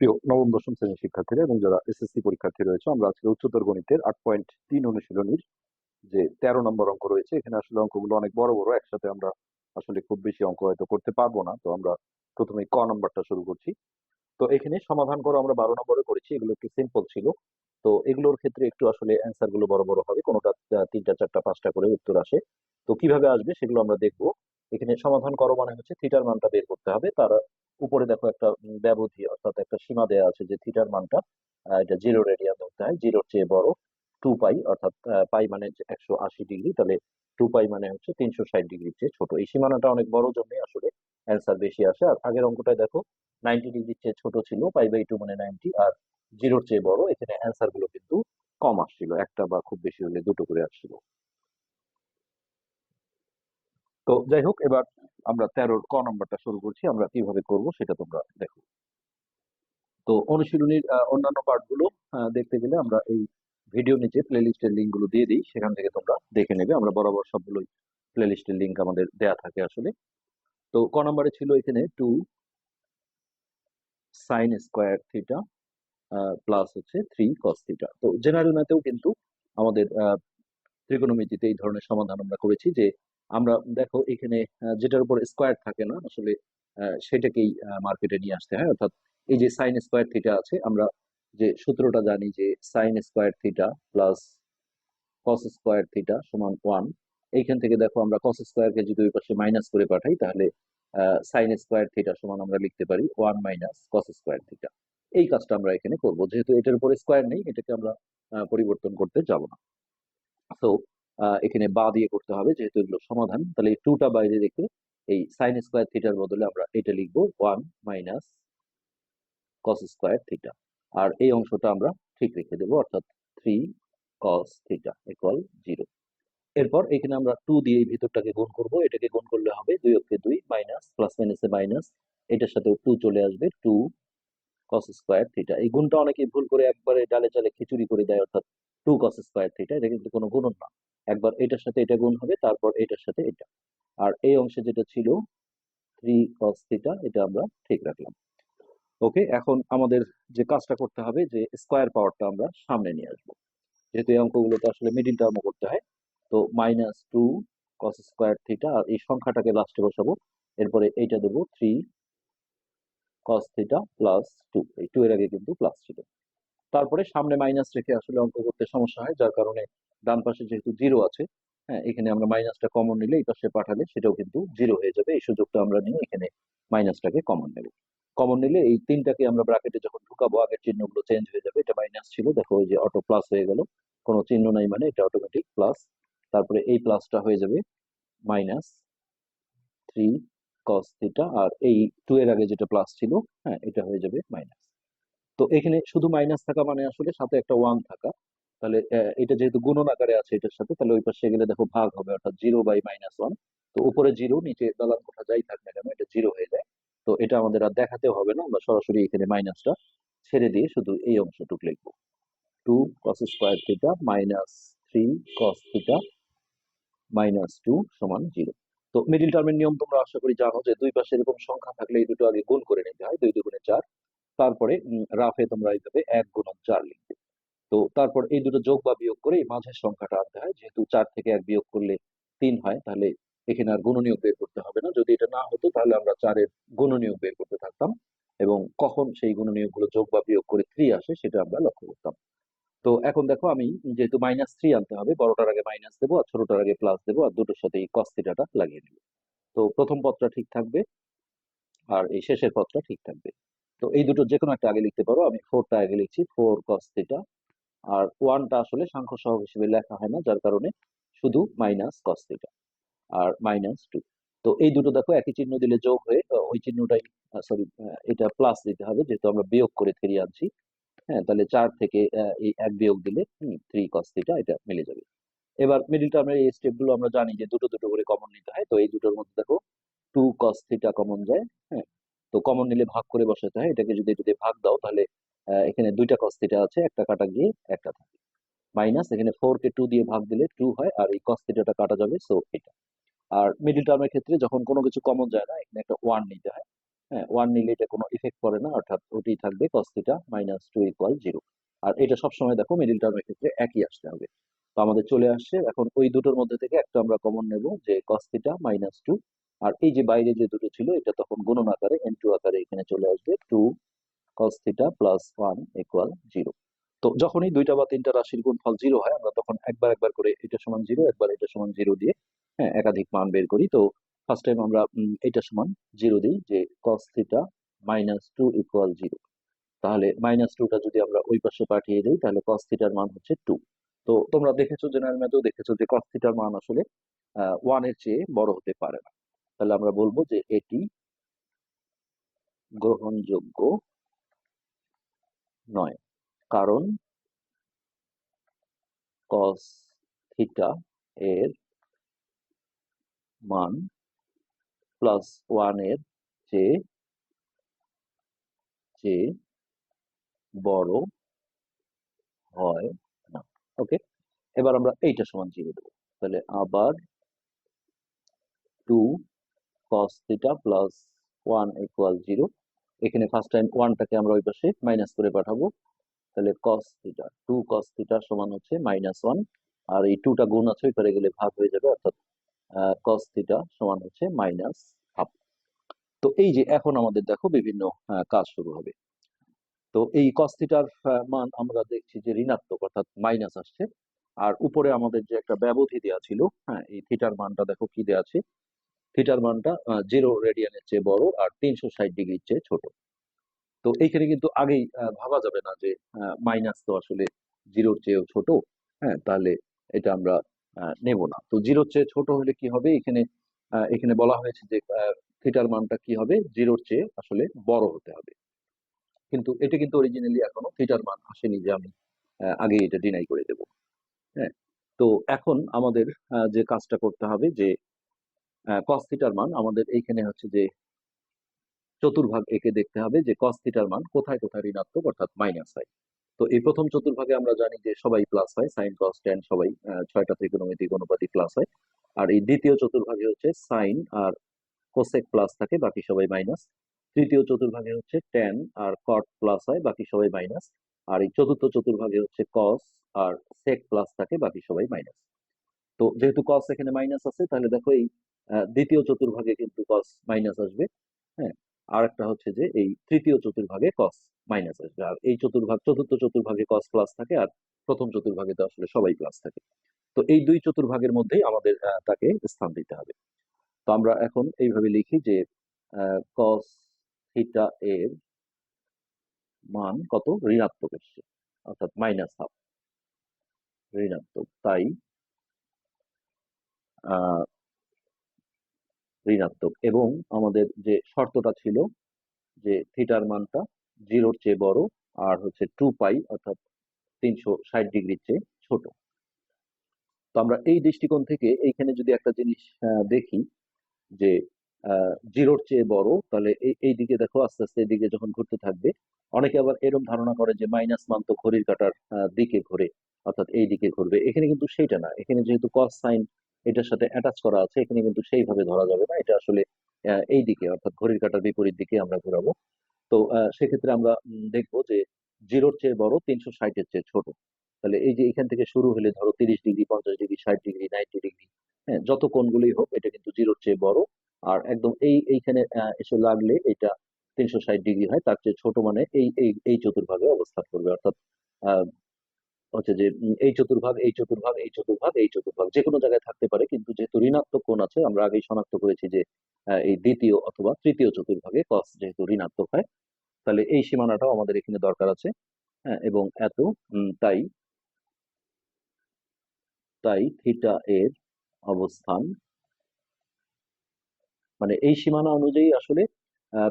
প্রিয় নবম, দশম শ্রেণির শিক্ষার্থীরা এবং যারা এসএসসি পরীক্ষার্থী রয়েছে, আমরা আজকে উচ্চতর গণিতের আট পয়েন্ট তিন অনুশীলনীর যে তেরো নম্বর অঙ্ক রয়েছে, এখানে আসলে অঙ্কগুলো অনেক বড় বড়, একসাথে আমরা আসলে খুব বেশি অঙ্ক হয়তো করতে পারব না। তো আমরা প্রথমে ক নম্বরটা শুরু করছি। তো এখানে সমাধান করো, আমরা বারো নম্বরে করেছি, এগুলো একটু সিম্পল ছিল। তো এগুলোর ক্ষেত্রে একটু আসলে অ্যান্সারগুলো বড় বড় হবে। কোনোটা তিনটা, চারটা, পাঁচটা করে উত্তর আসে। তো কীভাবে আসবে সেগুলো আমরা দেখব। এখানে সমাধান করো মানে হচ্ছে থিটার মানটা বের করতে হবে। তার উপরে দেখো একটা ব্যবধি, অর্থাৎ একটা সীমা দেওয়া আছে যে থিটার মানটা এটা জিরো রেডিয়ান ধরতে হয়, জিরোর চেয়ে বড় টু পাই, অর্থাৎ পাই মানে একশো আশি ডিগ্রি, তাহলে টু পাই মানে হচ্ছে তিনশো ষাট ডিগ্রির চেয়ে ছোট। এই সীমানাটা অনেক বড় জন্য আসলে অ্যান্সার বেশি আসে। আর আগের অঙ্কটায় দেখো নাইনটি ডিগ্রির চেয়ে ছোট ছিল, পাই বাই টু মানে নাইনটি আর জিরোর চেয়ে বড়, এখানে অ্যান্সারগুলো কিন্তু কম আসছিল, একটা বা খুব বেশি হলে দুটো করে আসছিল। তো যাই হোক, এবার আমরা তেরোর ক নম্বরটা শুরু করছি, আমরা কীভাবে করব সেটা তোমরা দেখো। তো অনুশীলনীর অন্যান্য পার্টগুলো দেখতে গেলে আমরা এই ভিডিও নিচে প্লেলিস্টের লিঙ্কগুলো দিয়ে দিই, সেখান থেকে তোমরা দেখে নেবে। আমরা বরাবর সবগুলোই প্লেলিস্টের লিঙ্ক আমাদের দেয়া থাকে আসলে। তো ক নম্বরে ছিল এখানে two sine square theta plus হচ্ছে থ্রি কস থিটা তো জেনারেল ম্যাথেও কিন্তু আমাদের ত্রিকোণমিতিতে এই ধরনের সমাধান আমরা করেছি যে আমরা দেখো এখানে যেটার উপর স্কোয়ার থাকে না, আসলে সেটাকেই মার্কেটে নিয়ে আসতে হয়, অর্থাৎ এই যে সাইন স্কোয়ার থিটা আছে, আমরা যে সূত্রটা জানি যে sine square theta plus cos square theta সমান ওয়ান এইখান থেকে দেখো আমরা কস স্কোয়ারকে যদি ওই পাশে মাইনাস করে পাঠাই, তাহলে সাইন স্কোয়ার থিটা সমান আমরা লিখতে পারি one minus cos square theta এই কাজটা আমরা এখানে করব, যেহেতু এটার উপরে স্কোয়ার নেই, এটাকে আমরা পরিবর্তন করতে যাব না। তো এখানে বা দিয়ে করতে হবে, যেহেতু এগুলো সমাধান, তাহলে এই টুটা বাইরে রেখে এই সাইন স্কোয়ার থিটার বদলে আমরা এটা লিখব one minus cos square theta আর এই অংশটা আমরা ঠিক রেখে দেবো, অর্থাৎ three cos theta equal zero এরপর এখানে আমরা টু দিয়ে এই ভিতরটাকে গুণ করব, এটাকে গুণ করলে হবে দুই অক্ষে দুই মাইনাস প্লাস মাইনাসে মাইনাস এটার সাথে টু চলে আসবে টু কস স্কোয়ার থিটা এই গুণটা অনেকে ভুল করে একবারে ডালে চালে খিচুড়ি করে দেয়, অর্থাৎ টু কস স্কোয়ার থিটা এটা কিন্তু কোনো গুণন না। একবার এটার সাথে এটা গুণ হবে, তারপর এটার সাথে এটা। আর এই অংশে যেটা ছিল থ্রি কস থিটা এটা আমরা ঠিক রাখলাম। ওকে এখন আমাদের যে কাজটা করতে হবে, যে স্কোয়ার পাওয়ারটা আমরা সামনে নিয়ে আসব। যেহেতু এই অঙ্কগুলোতে আসলে মিডিল টার্মও করতে হয়, তো minus two cos square theta আর এই সংখ্যাটাকে লাস্টে বসাবো। এরপরে এইটা দেবো three cos theta plus two এই টু এর আগে কিন্তু প্লাস ছিল। তারপরে সামনে মাইনাস রেখে আসলে অঙ্ক করতে সমস্যা হয়, যার কারণে ডান পাশে যেহেতু জিরো আছে হ্যাঁ এখানে আমরা মাইনাসটা কমন নিলে এই পাশে পাঠালে সেটাও কিন্তু জিরো হয়ে যাবে, এই সুযোগটা আমরা নিয়ে এখানে মাইনাসটাকে কমন নেব। কমন নিলে এই তিনটাকে আমরা ব্র্যাকেটে যখন ঢুকাবো, আগের চিহ্নগুলো চেঞ্জ হয়ে যাবে, এটা মাইনাস ছিল, দেখো ওই যে অটো প্লাস হয়ে গেল, কোনো চিহ্ন নাই মানে এটা অটোমেটিক প্লাস তারপরে এই প্লাসটা হয়ে যাবে মাইনাস থ্রি কস থিটা আর এই টু এর আগে যেটা প্লাস ছিল হ্যাঁ এটা হয়ে যাবে মাইনাস তো এখানে শুধু মাইনাস থাকা মানে আসলে সাথে একটা ওয়ান থাকা। তাহলে এটা যেহেতু গুণন আকারে আছে এটার সাথে, তাহলে ওই পাশে গেলে দেখো ভাগ হবে, অর্থাৎ জিরো বাই মাইনাস ওয়ান তো উপরে জিরো নিচে দালান কোঠা যাই থাক না কেন, এটা জিরো হয়ে যায়। তো এটা আমাদের আর দেখাতেও হবে না, আমরা সরাসরি এখানে মাইনাসটা ছেড়ে দিয়ে শুধু এই অংশটুকু লিখব। Two cos square theta minus three cos theta minus two সমান জিরো তো মিডিল টার্মের নিয়ম তোমরা আশা করি জানো যে দুই পাশে এরকম সংখ্যা থাকলে এই দুটো আগে গুণ করে নিতে হয়, দুই দুগুণে চার। তারপরে রাফে তোমরা এইভাবে এক গুণন চার লিখবে। তো তারপর এই দুটো যোগ বা বিয়োগ করে এই মাঝের সংখ্যাটা আনতে হয়। যেহেতু চার থেকে এক বিয়োগ করলে তিন হয়, তাহলে এখানে আর গুণনীয়ক বের করতে হবে না। যদি এটা না হতো, তাহলে আমরা চারের গুণনীয়ক বের করতে থাকতাম এবং কখন সেই গুণনীয়কগুলো যোগ বা বিয়োগ করে থ্রি আসে, সেটা আমরা লক্ষ্য করতাম। তো এখন দেখো আমি যেহেতু মাইনাস থ্রি আনতে হবে, বড়টার আগে মাইনাস দেবো আর ছোটটার আগে প্লাস দেবো আর দুটোর সাথে এই কস থিটাটা লাগিয়ে নেব। তো প্রথম পদটা ঠিক থাকবে আর এই শেষের পদটা ঠিক থাকবে। তো এই দুটো যে কোনো একটা আগে লিখতে পারো। আমি ফোরটা আগে লিখছি ফোর কস থিটা আর ওয়ানটা আসলে সাংখ্য সহগ হিসেবে লেখা হয় না, যার কারণে শুধু মাইনাস কস থিটা আর মাইনাস টু তো এই দুটো দেখো একই চিহ্ন দিলে যোগ হয়ে ওই চিহ্নটাই সরি এটা প্লাস দিতে হবে, যেহেতু আমরা বিয়োগ করে ফিরিয়ে আনছি। হ্যাঁ তাহলে চার থেকে এই এক বিয়োগ দিলে থ্রি কস থিটা এটা মিলে যাবে। এবার মিডিল টার্মের এই স্টেপগুলো আমরা জানি যে দুটো দুটো করে কমন নিতে হয়, তো এই দুটোর মধ্যে দেখো টু কস থিটা কমন যায় হ্যাঁ তো কমন নিলে ভাগ করে বসাতে হয়। এটাকে যদি যদি ভাগ দাও তাহলে এখানে দুইটা কস থিটা আছে, একটা কাটা গিয়ে একটা থাকে। মাইনাস এখানে ফোর কে টু দিয়ে ভাগ দিলে টু হয়, আর এই কস থিটাটা কাটা যাবে সো এটা। আর মিডিল টার্মের ক্ষেত্রে যখন কোনো কিছু কমন যায় না, এখানে একটা ওয়ান নিতে হয়। হ্যাঁ ওয়ান নিলে এটা কোনো ইফেক্ট পড়ে না, অর্থাৎ ওটি থাকবে cos theta minus two equal zero আর এটা সবসময় দেখো মিডিল টার্মের ক্ষেত্রে একই আসতে হবে। তো আমাদের চলে আসছে, এখন ওই দুটোর মধ্যে থেকে একটা আমরা কমন নেব যে কস থিটা মাইনাস টু আর এই যে বাইরে যে দুটো ছিল, এটা তখন গুণন আকারে এন টু আকারে এখানে চলে আসবে two cos theta plus one equal zero তো যখনই দুইটা বা তিনটা রাশির গুণফল জিরো হয়, আমরা তখন একবার একবার করে এটা সমান জিরো একবার এটা সমান জিরো দিয়ে হ্যাঁ একাধিক মান বের করি। তো ফার্স্ট টাইম আমরা এটা সমান জিরো দিই যে cos theta minus two equal zero তাহলে মাইনাস টুটা যদি আমরা ওই পাশে পাঠিয়ে দিই, তাহলে কস থিটার মান হচ্ছে টু তো তোমরা দেখেছ জেনারেল ম্যাথেও দেখেছ যে কস থিটার মান আসলে ওয়ানের চেয়ে বড় হতে পারে না। তাহলে আমরা বলব যে এটি গ্রহণযোগ্য নয়। কারণ কস থিটা এর মান প্লাস ওয়ানের চেয়ে চেয়ে বড় হয় না। ওকে এবার আমরা এইটা সমান জিরো দেবো। তাহলে আবার two cos theta plus one equal zero এখানে ফার্স্ট টাইম ওয়ানটাকে আমরা ওই পাশে মাইনাস করে পাঠাবো। তাহলে cos theta two cos theta সমান হচ্ছে মাইনাস ওয়ান আর এই টুটা গুণ আছে পারে গেলে ভাগ হয়ে যাবে, অর্থাৎ কস থিটা সমান হচ্ছে মাইনাস হাফ তো এই যে এখন আমাদের দেখো বিভিন্ন কাজ শুরু হবে। তো এই কস থিটার মান আমরা দেখছি যে ঋণাত্মক, অর্থাৎ মাইনাস আসছে। আর উপরে আমাদের যে একটা ব্যবধি দেওয়া ছিল হ্যাঁ এই থিটার মানটা দেখো কি দেওয়া আছে? থিটার মানটা জিরো রেডিয়ানের চেয়ে বড় আর তিনশো ষাট ডিগ্রির চেয়ে ছোট। তো এইখানে কিন্তু আগেই ভাবা যাবে না যে মাইনাস তো আসলে জিরোর চেয়েও ছোট হ্যাঁ তাহলে এটা আমরা নেব না। তো জিরোর চেয়ে ছোট হলে কি হবে? এখানে এখানে বলা হয়েছে যে থিটার মানটা কি হবে? জিরোর চেয়ে আসলে বড় হতে হবে। কিন্তু এটা কিন্তু অরিজিনালি এখনও থিটার মান আসেনি যে আমি আহ, আগে এটা ডিনাই করে দেব। হ্যাঁ তো এখন আমাদের যে কাজটা করতে হবে যে কস মান আমাদের এইখানে হচ্ছে যে চতুর্ভাগ একে দেখতে হবে যে কস মান কোথায় কোথায় ঋণাত্মক অর্থাৎ মাইনাস হয় তো এই প্রথম চতুর্ভাগে আমরা জানি যে সবাই প্লাস হয় সাইন কস ট্যান সবাই ছয়টা ত্রিকোণমিতিক অনুপাতি প্লাস হয় আর এই দ্বিতীয় চতুর্ভাগে হচ্ছে সাইন আর কোসেক প্লাস থাকে, বাকি সবাই মাইনাস তৃতীয় চতুর্ভাগে হচ্ছে ট্যান আর কট প্লাস হয় বাকি সবাই মাইনাস আর এই চতুর্থ চতুর্ভাগে হচ্ছে কস আর সেক প্লাস থাকে, বাকি সবাই মাইনাস তো যেহেতু কস এখানে মাইনাস আছে, তাহলে দেখো এই দ্বিতীয় চতুর্ভাগে কিন্তু কস মাইনাস আসবে হ্যাঁ? আর একটা হচ্ছে যে এই তৃতীয় চতুর্ভাগে কস মাইনাস আসবে। আর এই চতুর্ভাগ, চতুর্থ চতুর্ভাগে কস প্লাস থাকে আর প্রথম চতুর্ভাগে তো আসলে সবাই প্লাস থাকে। তো এই দুই চতুর্ভাগের মধ্যেই আমাদের তাকে স্থান দিতে হবে। তো আমরা এখন এইভাবে লিখি যে কস থিটা এর মান কত? ঋণাত্মক এসছে। অর্থাৎ মাইনাস হাফ ঋণাত্মক। তাই ঋণাত্মক এবং আমাদের যে শর্তটা ছিল যে থিটার মানটা জিরোর চেয়ে বড় আর হচ্ছে টু পাই অর্থাৎ তিনশো ষাট ডিগ্রির চেয়ে ছোট। তো আমরা এই দৃষ্টিকোণ থেকে এইখানে যদি একটা জিনিস দেখি যে জিরোর চেয়ে বড়, তাহলে এই দিকে দেখো আস্তে আস্তে এদিকে যখন ঘুরতে থাকবে, অনেকে আবার এরকম ধারণা করে যে মাইনাস মান তো ঘড়ির কাঁটার দিকে ঘুরে, অর্থাৎ এই দিকে ঘুরবে। এখানে কিন্তু সেইটা না। এখানে যেহেতু কস সাইন এটার সাথে অ্যাটাচ করা আছে, এখানে কিন্তু সেইভাবে ধরা যাবে না, এটা আসলে এই দিকে, অর্থাৎ ঘড়ির কাঁটার বিপরীত দিকে আমরা ঘোরাবো। তো সেক্ষেত্রে আমরা দেখব যে জিরোর চেয়ে বড় তিনশো ষাটের চেয়ে ছোট। তাহলে এই যে এখান থেকে শুরু হলে ধরো তিরিশ ডিগ্রি, পঞ্চাশ ডিগ্রি, ষাট ডিগ্রি, নাইনটি ডিগ্রি হ্যাঁ যত কোণগুলোই হোক, এটা কিন্তু জিরোর চেয়ে বড়। আর একদম এই, এইখানে এসে লাগলে এটা তিনশো ষাট ডিগ্রি হয়, তার চেয়ে ছোট মানে এই এই চতুর্ভাগে অবস্থান করবে। অর্থাৎ হচ্ছে যে এই চতুর্ভাগ এই চতুর্ভাগ এই চতুর্ভাগ এই চতুর্ভাগ যে কোনো জায়গায় থাকতে পারে। কিন্তু যেহেতু ঋণাত্মক কোণ আছে, আমরা আগেই শনাক্ত করেছি যে এই দ্বিতীয় অথবা তৃতীয় চতুর্ভাগে কস যেহেতু ঋণাত্মক হয়, তাহলে এই সীমানাটাও আমাদের এখানে দরকার আছে হ্যাঁ এবং এত তাই তাই থিটা এর অবস্থান মানে এই সীমানা অনুযায়ী আসলে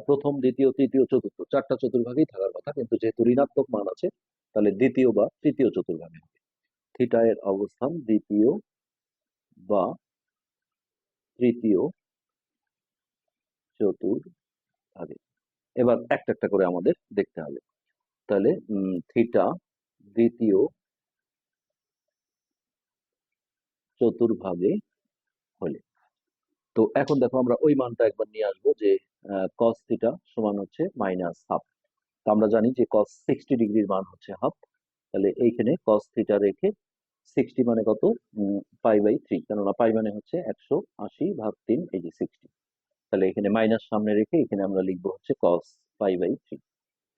প্রথম, দ্বিতীয়, তৃতীয়, চতুর্থ, চারটা চতুর্ভাগেই থাকার কথা। কিন্তু যেহেতু ঋণাত্মক মান আছে, তাহলে দ্বিতীয় বা তৃতীয় চতুর্ভাগে হবে। থিটা এর অবস্থান দ্বিতীয় বা তৃতীয় চতুর্ভাগে। এবার একটা একটা করে আমাদের দেখতে হবে। তাহলে থিটা দ্বিতীয় চতুর্ভাগে হলে। তো এখন দেখো আমরা ওই মানটা একবার নিয়ে আসব যে কস থিটা সমান হচ্ছে মাইনাস হাফ তো আমরা জানি যে কস সিক্সটি ডিগ্রির মান হচ্ছে হাফ তাহলে এইখানে কস থিটা রেখে সিক্সটি মানে কত? পাই বাই থ্রি কেননা মানে হচ্ছে একশো আশি ভাগ তিন, এই যে সিক্সটি তাহলে এখানে মাইনাস সামনে রেখে এখানে আমরা লিখব হচ্ছে কস পাই বাই থ্রি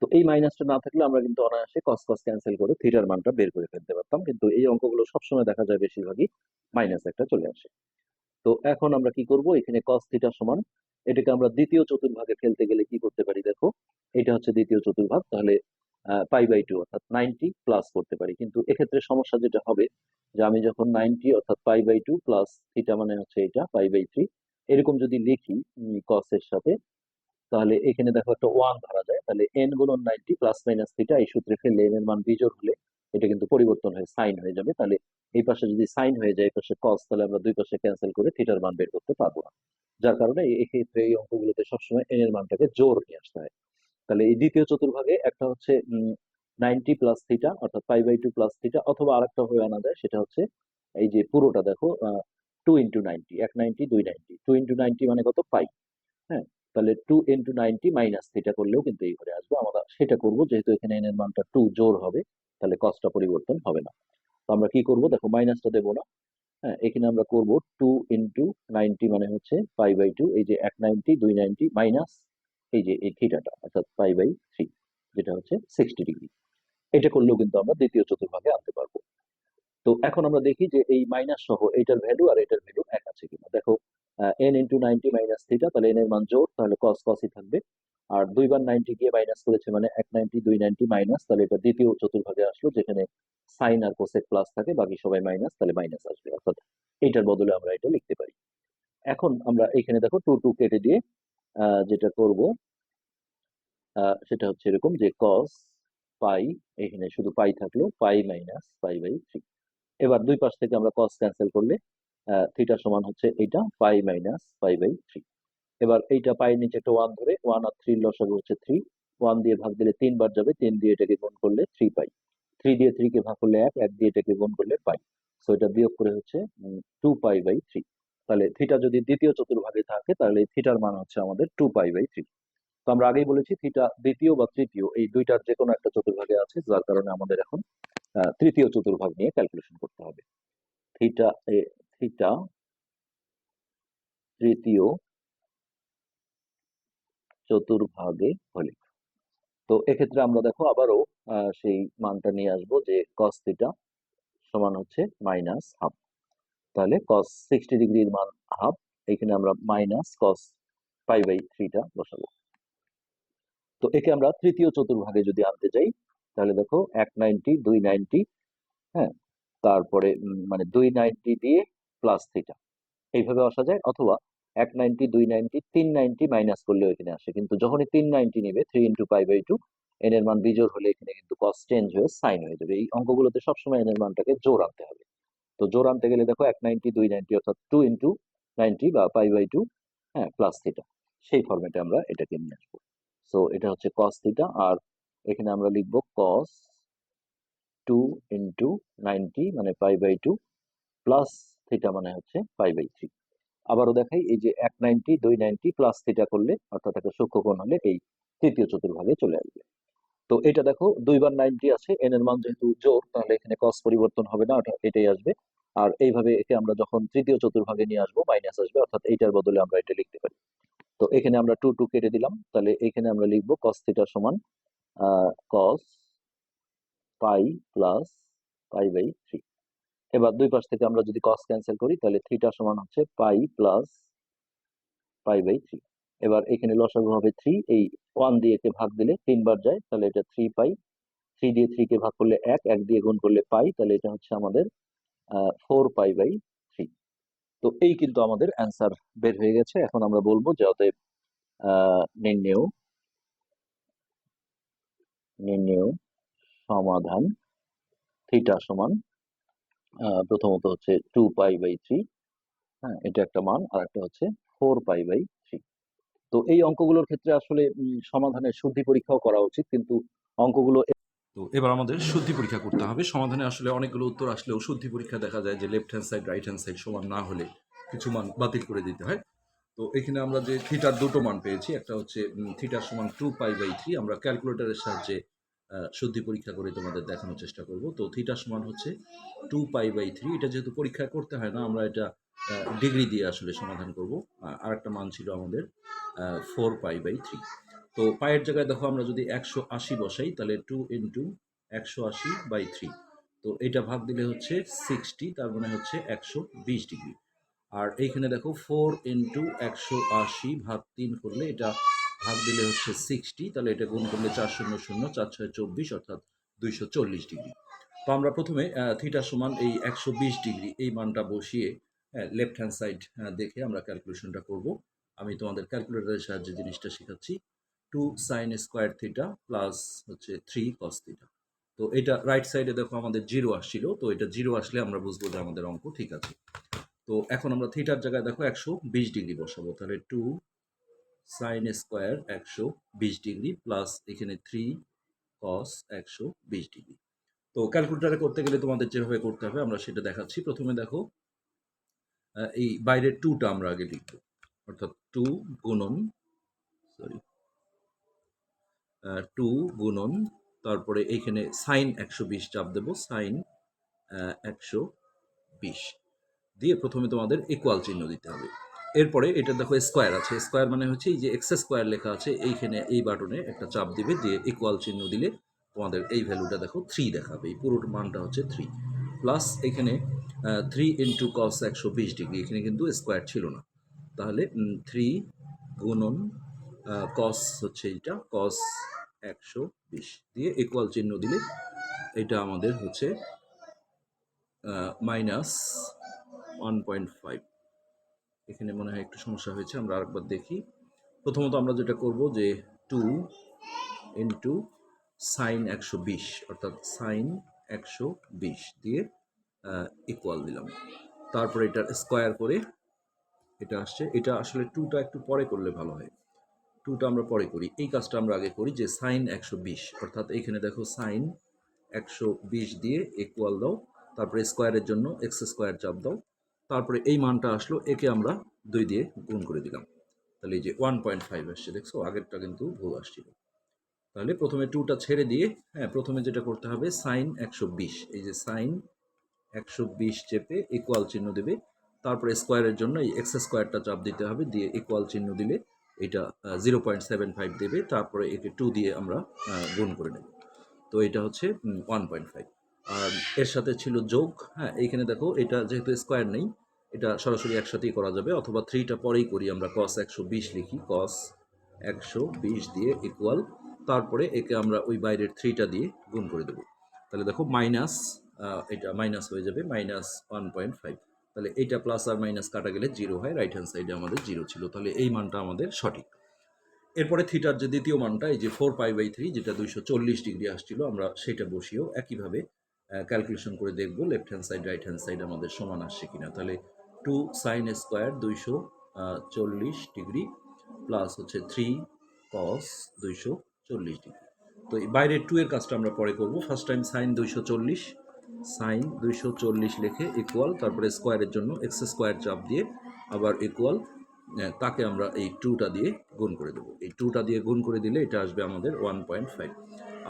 তো এই মাইনাসটা না থাকলে আমরা কিন্তু অনায়াসে কস কস ক্যান্সেল করে থিটার মানটা বের করে ফেলতে পারতাম। কিন্তু এই অঙ্কগুলো সবসময় দেখা যায় বেশিরভাগই মাইনাস একটা চলে আসে। তো এখন আমরা কি করব? এখানে কস থিটা সমান এটাকে আমরা দ্বিতীয় চতুর্ভাগে ফেলতে গেলে কি করতে পারি দেখো? এটা হচ্ছে দ্বিতীয় চতুর্ভাগ, তাহলে পাই বাই টু অর্থাৎ নাইনটি প্লাস করতে পারি। কিন্তু এক্ষেত্রে সমস্যা যেটা হবে, যে আমি যখন নাইনটি অর্থাৎ pi by two plus theta মানে হচ্ছে এটা, পাই বাই থ্রি, এরকম যদি লিখি কস এর সাথে, তাহলে এখানে দেখো একটা ওয়ান ধরা যায়। তাহলে এন গুণন নাইনটি প্লাস মাইনাস থিটা, এই সূত্রে ফেললে এন এর মান বিজোড় হলে এটা কিন্তু পরিবর্তন হয়ে সাইন হয়ে যাবে। তাহলে এই পাশে যদি সাইন হয়ে যায়, এই পাশে কস তাহলে আমরা দুই পাশে ক্যান্সেল করে থিটার মান বের করতে পারব না। যার কারণে এই ক্ষেত্রে এই অঙ্কগুলোতে সবসময় এন এর মানটাকে জোর নিয়ে আসতে হয়। তাহলে এই দ্বিতীয় চতুর্ভাগে একটা হচ্ছে নাইনটি প্লাস থিটা, অর্থাৎ five by two plus theta, অথবা আরেকটা হয়ে আনা যায়, সেটা হচ্ছে এই যে পুরোটা দেখো টু ইন্টু নাইনটি, এক নাইনটি, দুই নাইনটি। টু ইন্টু নাইনটি মানে কত? পাই। হ্যাঁ? তাহলে two into ninety minus theta করলেও কিন্তু এই ঘরে আসবে, আমরা সেটা করব, যেহেতু এখানে এন এর মানটা টু জোর হবে, তাহলে কস্টটা পরিবর্তন হবে না। তো আমরা কি করব? দেখো, মাইনাসটা দেবো না। হ্যাঁ এখানে আমরা করব টু ইন্টু নাইনটি মানে হচ্ছে পাই বাই টু এই যে এক নাইনটি দুই নাইনটি মাইনাস এই যে এই থিটাটা অর্থাৎ পাই বাই থ্রি যেটা হচ্ছে সিক্সটি ডিগ্রি এটা করলেও কিন্তু আমরা দ্বিতীয় চতুর্ভাগে আনতে পারব। তো এখন আমরা দেখি যে এই মাইনাস সহ এটার ভ্যালু আর এটার ভ্যালু এক আছে কিনা। দেখো n into ninety minus theta তাহলে এন এর মান জোর, তাহলে কস কসই থাকবে আর দুইবার নাইনটি গিয়ে মাইনাস করেছে মানে এক নাইনটি, দুই নাইনটি মাইনাস তাহলে এটা দ্বিতীয় চতুর্ভাগে আসলো, যেখানে সাইন আর কোসেক প্লাস থাকে, বাকি সবাই মাইনাস তাহলে মাইনাস আসবে। অর্থাৎ এইটার বদলে আমরা এটা লিখতে পারি। এখন আমরা এখানে দেখো টু টু কেটে দিয়ে যেটা করব সেটা হচ্ছে এরকম যে কস পাই এখানে শুধু পাই থাকল pi minus pi by three এবার দুই পাশ থেকে আমরা কস ক্যান্সেল করলে থিটা সমান হচ্ছে এইটা pi minus pi by three এবার এইটা পাই নিচে একটা ওয়ান ধরে ওয়ান আর থ্রি লসাগু হচ্ছে থ্রি ওয়ান দিয়ে ভাগ দিলে তিনবার যাবে, তিন দিয়ে এটাকে গুণ করলে থ্রি পাই। থ্রি দিয়ে থ্রি কে ভাগ করলে এক এক দিয়ে এটাকে গুণ করলে পাই। সো এটা বিয়োগ করে হচ্ছে টু পাই বাই থ্রি তাহলে থিটা যদি দ্বিতীয় চতুর্ভাগে থাকে, তাহলে থিটার মান হচ্ছে আমাদের টু পাই বাই থ্রি তো আমরা আগেই বলেছি থিটা দ্বিতীয় বা তৃতীয়, এই দুইটার যে কোনো একটা চতুর্ভাগে আছে, যার কারণে আমাদের এখন তৃতীয় চতুর্ভাগ নিয়ে ক্যালকুলেশন করতে হবে। থিটা থিটা তৃতীয় চতুর্ভাগে হলে। তো এক্ষেত্রে আমরা দেখো আবারও সেই মানটা নিয়ে আসব যে কস থিটা সমান হচ্ছে মাইনাস হাফ তাহলে কস সিক্সটি ডিগ্রির মান হাফ এখানে আমরা মাইনাস কস ফাইভ বাই থ্রিটা বসাবো। তো একে আমরা তৃতীয় চতুর্ভাগে যদি আনতে যাই, তাহলে দেখো এক নাইনটি দুই নাইনটি হ্যাঁ? তারপরে মানে দুই নাইনটি দিয়ে প্লাস থিটা এইভাবে আসা যায় অথবা এক নাইনটি, দুই নাইনটি, তিন নাইনটি মাইনাস করলেও এখানে আসে। কিন্তু যখনই তিন নাইনটি নেবে three into pi by two n এর মান বিজোর হলে এখানে কিন্তু কস চেঞ্জ হয়ে সাইন হয়ে যাবে। এই অঙ্কগুলোতে সবসময় এন এর মানটাকে জোর আনতে হবে। তো জোর আনতে গেলে দেখো এক নাইনটি, দুই নাইনটি অর্থাৎ টু ইন্টু নাইনটি বা পাই বাই টু হ্যাঁ প্লাস থিটা সেই ফর্মেটে আমরা এটাকে নিয়ে আসব। সো এটা হচ্ছে কস থিটা আর এখানে আমরা লিখব কস টু ইন্টু নাইনটি মানে pi by two plus theta মানে হচ্ছে পাই বাই থ্রি আবারও দেখাই, এই যে এক নাইনটি, দুই নাইনটি প্লাস থিটা করলে অর্থাৎ একটা সূক্ষ্মকোণ হলে এই তৃতীয় চতুর্ভাগে চলে আসবে। তো এটা দেখো, দুইবার নাইনটি আছে এন এর মান যেহেতু জোর, তাহলে এখানে কস পরিবর্তন হবে না এটাই আসবে। আর এইভাবে একে আমরা যখন তৃতীয় চতুর্ভাগে নিয়ে আসব মাইনাস আসবে, অর্থাৎ এইটার বদলে আমরা এটা লিখতে পারি। তো এখানে আমরা টু টু কেটে দিলাম, তাহলে এখানে আমরা লিখব কস থিটা সমান cos pi plus pi by three এবার দুই পাশ থেকে আমরা যদি কস ক্যান্সেল করি, তাহলে থ্রিটা সমান হচ্ছে pi plus pi by three এবার এখানে লসাগু হবে থ্রি এই ওয়ান দিয়ে একে ভাগ দিলে তিনবার যায়, তাহলে এটা থ্রি পাই থ্রি দিয়ে থ্রি কে ভাগ করলে এক এক দিয়ে গুণ করলে পাই তাহলে এটা হচ্ছে আমাদের ফোর পাই বাই থ্রি তো এই কিন্তু আমাদের অ্যান্সার বের হয়ে গেছে। এখন আমরা বলব যে অতএব নির্ণেয় নির্ণেয় সমাধান থিটা সমান প্রথমত হচ্ছে টু পাই বাই থ্রি হ্যাঁ এটা একটা মান আর একটা হচ্ছে ফোর পাই বাই থ্রি তো এই অঙ্কগুলোর ক্ষেত্রে আসলে সমাধানের শুদ্ধি পরীক্ষাও করা উচিত, কিন্তু অঙ্কগুলো তো এবার আমাদের শুদ্ধি পরীক্ষা করতে হবে। সমাধানে আসলে অনেকগুলো উত্তর আসলেও শুদ্ধি পরীক্ষা দেখা যায় যে left hand side right hand side সমান না হলে কিছু মান বাতিল করে দিতে হয়। তো এখানে আমরা যে থিটার দুটো মান পেয়েছি, একটা হচ্ছে থিটার সমান টু পাই বাই থ্রি আমরা ক্যালকুলেটরের সাহায্যে শুদ্ধি পরীক্ষা করে তোমাদের দেখানোর চেষ্টা করব। তো থিটার সমান হচ্ছে টু পাই বাই থ্রি এটা যেহেতু পরীক্ষা করতে হয় না, আমরা এটা ডিগ্রি দিয়ে আসলে সমাধান করব। আর একটা মান ছিল আমাদের ফোর পাই বাই থ্রি তো পায়ের জায়গায় দেখো আমরা যদি একশো আশি বসাই, তাহলে টু ইন্টু একশো আশি বাই থ্রি তো এটা ভাগ দিলে হচ্ছে সিক্সটি তার মানে হচ্ছে একশো বিশ ডিগ্রি আর এইখানে দেখো ফোর ইন্টু একশো আশি ভাগ তিন করলে এটা ভাগ দিলে হচ্ছে সিক্সটি তাহলে এটা গুণ করলে চার শূন্য শূন্য চার ছয় চব্বিশ অর্থাৎ দুইশো চল্লিশ ডিগ্রি। তো আমরা প্রথমে থিটা সমান এই একশো বিশ ডিগ্রি, এই মানটা বসিয়ে লেফট হ্যান্ড সাইড দেখে আমরা ক্যালকুলেশনটা করব। আমি তোমাদের ক্যালকুলেটারের সাহায্যে জিনিসটা শেখাচ্ছি। Two sine square theta plus হচ্ছে থ্রি কস থিটা তো এটা রাইট সাইডে দেখো আমাদের জিরো আসছিল, তো এটা জিরো আসলে আমরা বুঝব যে আমাদের অঙ্ক ঠিক আছে। তো এখন আমরা থিটার জায়গায় দেখো একশো বিশ ডিগ্রি বসাবো, তাহলে টু সাইন স্কোয়ার একশো বিশ ডিগ্রি প্লাস এখানে থ্রি কস একশো বিশ ডিগ্রি। তো ক্যালকুলেটারে করতে গেলে তোমাদের যেভাবে করতে হবে, আমরা সেটা দেখাচ্ছি। প্রথমে দেখো এই বাইরের টুটা আমরা আগে লিখব। অর্থাৎ টু গুণন সরি টু গুণন, তারপরে এইখানে সাইন একশো বিশ চাপ দেবো সাইন একশো বিশ। দিয়ে প্রথমে তোমাদের ইকুয়াল চিহ্ন দিতে হবে। এরপরে এটা দেখো স্কোয়ার আছে। স্কোয়ার মানে হচ্ছে এই যে এক্স স্কোয়ার লেখা আছে, এইখানে এই বাটনে একটা চাপ দিবে দিয়ে ইকুয়াল চিহ্ন দিলে তোমাদের এই ভ্যালুটা দেখো থ্রি দেখাবে। এই পুরো মানটা হচ্ছে থ্রি প্লাস এখানে থ্রি ইন্টু কস একশো বিশ ডিগ্রি এখানে কিন্তু স্কোয়ার ছিল না। তাহলে থ্রি গুণন কস হচ্ছে এইটা কস একশো বিশ দিয়ে ইকুয়াল চিহ্ন দিলে এটা আমাদের হচ্ছে মাইনাস ওয়ান পয়েন্ট ফাইভ এখানে মনে হয় একটু সমস্যা হয়েছে, আমরা আরেকবার দেখি। প্রথমত আমরা যেটা করব যে টু ইন্টু সাইন একশো বিশ, অর্থাৎ সাইন একশো বিশ দিয়ে ইকুয়াল দিলাম। তারপরে এটা স্কোয়ার করে এটা আসছে। এটা আসলে টুটা একটু পরে করলে ভালো হয়। টুটা আমরা পরে করি। এই কাজটা আমরা আগে করি যে সাইন একশো বিশ, অর্থাৎ এইখানে দেখো সাইন একশো বিশ দিয়ে ইকুয়াল দাও, তারপরে স্কোয়ারের জন্য এক্স স্কোয়ার চাপ দাও। তারপরে এই মানটা আসলো, একে আমরা দুই দিয়ে গুণ করে দিলাম। তাহলে এই যে ওয়ান পয়েন্ট ফাইভ আসছে, দেখছ? আগেরটা কিন্তু ভুল আসছিল। তাহলে প্রথমে টুটা ছেড়ে দিয়ে হ্যাঁ প্রথমে যেটা করতে হবে সাইন একশো বিশ। এই যে সাইন একশো বিশ চেপে ইকুয়াল চিহ্ন দেবে। তারপরে স্কোয়ারের জন্য এই এক্স স্কোয়ারটা চাপ দিতে হবে, দিয়ে ইকুয়াল চিহ্ন দিলে এটা জিরো পয়েন্ট সেভেন ফাইভ দেবে। তারপরে একে টু দিয়ে আমরা গুণ করে নেব। তো এটা হচ্ছে ওয়ান পয়েন্ট ফাইভ আর এর সাথে ছিল যোগ হ্যাঁ এইখানে দেখো, এটা যেহেতু স্কোয়ার নেই, এটা সরাসরি একসাথেই করা যাবে, অথবা থ্রিটা পরেই করি আমরা কস একশো বিশ লিখি কস একশো বিশ দিয়ে ইকুয়াল তারপরে একে আমরা ওই বাইরের থ্রিটা দিয়ে গুণ করে দেবো। তাহলে দেখো মাইনাস এটা মাইনাস হয়ে যাবে মাইনাস ওয়ান পয়েন্ট ফাইভ তাহলে এইটা প্লাস আর মাইনাস কাটা গেলে জিরো হয় রাইট হ্যান্ড সাইডে আমাদের জিরো ছিল, তাহলে এই মানটা আমাদের সঠিক। এরপরে থিটার যে দ্বিতীয় মানটা, এই যে ফোর পাই বাই থ্রি যেটা দুইশো চল্লিশ ডিগ্রি আসছিল, আমরা সেটা বসিয়েও একইভাবে ক্যালকুলেশন করে দেখব left hand side right hand side আমাদের সমান আসছে কিনা। তাহলে টু সাইন স্কোয়ার দুইশো চল্লিশ ডিগ্রি প্লাস হচ্ছে থ্রি কস দুইশো চল্লিশ ডিগ্রি তো এই বাইরের টু এর কাজটা আমরা পরে করব। ফার্স্ট টাইম সাইন দুইশো চল্লিশ সাইন দুইশো চল্লিশ লেখে ইকুয়াল তারপরে স্কোয়ারের জন্য এক্স স্কোয়ার চাপ দিয়ে আবার ইকুয়াল তাকে আমরা এই টুটা দিয়ে গুণ করে দেবো। এই টুটা দিয়ে গুণ করে দিলে এটা আসবে আমাদের ওয়ান পয়েন্ট ফাইভ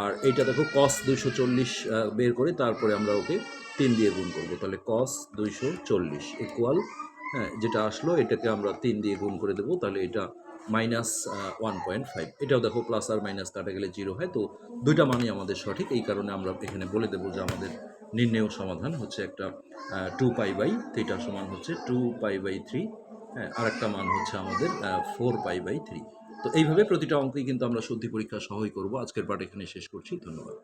আর এইটা দেখো কস দুইশো চল্লিশ বের করে তারপরে আমরা ওকে তিন দিয়ে গুণ করব। তাহলে কস দুইশো চল্লিশ ইকুয়াল হ্যাঁ যেটা আসলো, এটাকে আমরা তিন দিয়ে গুণ করে দেবো, তাহলে এটা মাইনাস ওয়ান পয়েন্ট ফাইভ এটাও দেখো প্লাস আর মাইনাস কাটা গেলে জিরো হয়, তো দুইটা মানই আমাদের সঠিক। এই কারণে আমরা এখানে বলে দেবো যে আমাদের নির্ণেয় সমাধান হচ্ছে একটা টু পাই বাই থ্রিটা সমান হচ্ছে টু পাই বাই থ্রি হ্যাঁ আর একটা মান হচ্ছে আমাদের ফোর পাই বাই থ্রি তো এইভাবে প্রতিটা অঙ্কই কিন্তু আমরা শুদ্ধি পরীক্ষা সহই করব। আজকের পাঠ এখানে শেষ করছি। ধন্যবাদ।